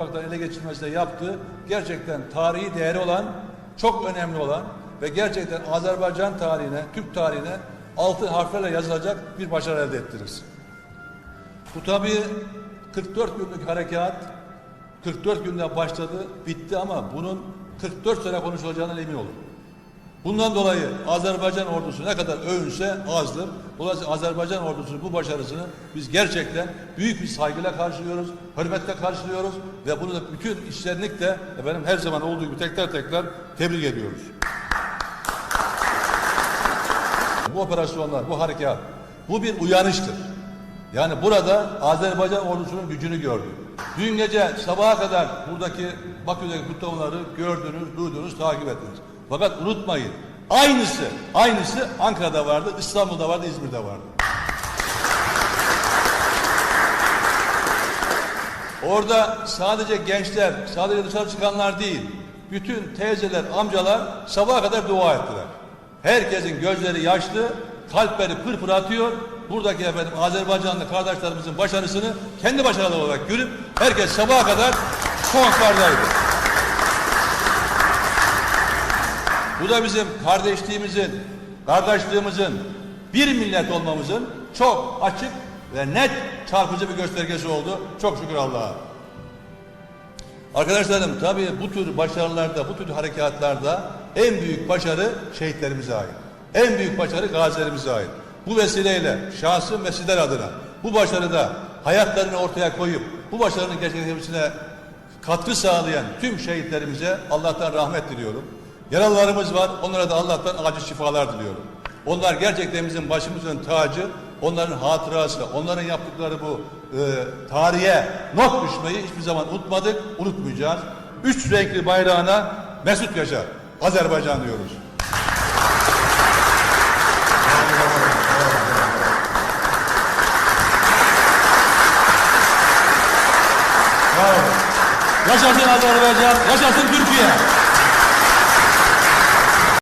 toprakları ele geçirmesinde yaptığı gerçekten tarihi değeri olan, çok önemli olan ve gerçekten Azerbaycan tarihine, Türk tarihine altın harflerle yazılacak bir başarı elde ettiniz. Bu tabii 44 günlük harekat 44 günde başladı, bitti ama bunun 44 sene konuşulacağından emin olun. Bundan dolayı Azerbaycan ordusu ne kadar övünse azdır. Dolayısıyla Azerbaycan ordusunun bu başarısını biz gerçekten büyük bir saygıyla karşılıyoruz, hürmetle karşılıyoruz ve bunu da bütün içtenlikle efendim her zaman olduğu gibi tekrar tekrar tebrik ediyoruz. Bu operasyonlar, bu harekat, bu bir uyanıştır. Yani burada Azerbaycan ordusunun gücünü gördük. Dün gece sabaha kadar buradaki Bakü'deki kutlamaları gördünüz, duydunuz, takip ettiniz. Fakat unutmayın, aynısı, aynısı Ankara'da vardı, İstanbul'da vardı, İzmir'de vardı. Orada sadece gençler, sadece dışarı çıkanlar değil, bütün teyzeler, amcalar sabaha kadar dua ettiler. Herkesin gözleri yaşlı, kalpleri pırpır atıyor. Buradaki efendim Azerbaycanlı kardeşlerimizin başarısını kendi başarıları olarak görüp herkes sabaha kadar konaklardaydı. Bu da bizim kardeşliğimizin, kardeşliğimizin, bir millet olmamızın çok açık ve net çarpıcı bir göstergesi oldu. Çok şükür Allah'a. Arkadaşlarım tabii bu tür başarılarda, bu tür harekatlarda en büyük başarı şehitlerimize ait. En büyük başarı gazilerimize ait. Bu vesileyle şahsım ve sizler adına bu başarıda hayatlarını ortaya koyup bu başarının gerçekleşmesine katkı sağlayan tüm şehitlerimize Allah'tan rahmet diliyorum. Yaralılarımız var. Onlara da Allah'tan acil şifalar diliyorum. Onlar gerçekten bizim başımızın tacı. Onların hatırası, onların yaptıkları bu e, tarihe not düşmeyi hiçbir zaman unutmadık, unutmayacağız. Üç renkli bayrağına Mesut Yaşar, Azerbaycan diyoruz. Yaşasın Azerbaycan, yaşasın Türkiye.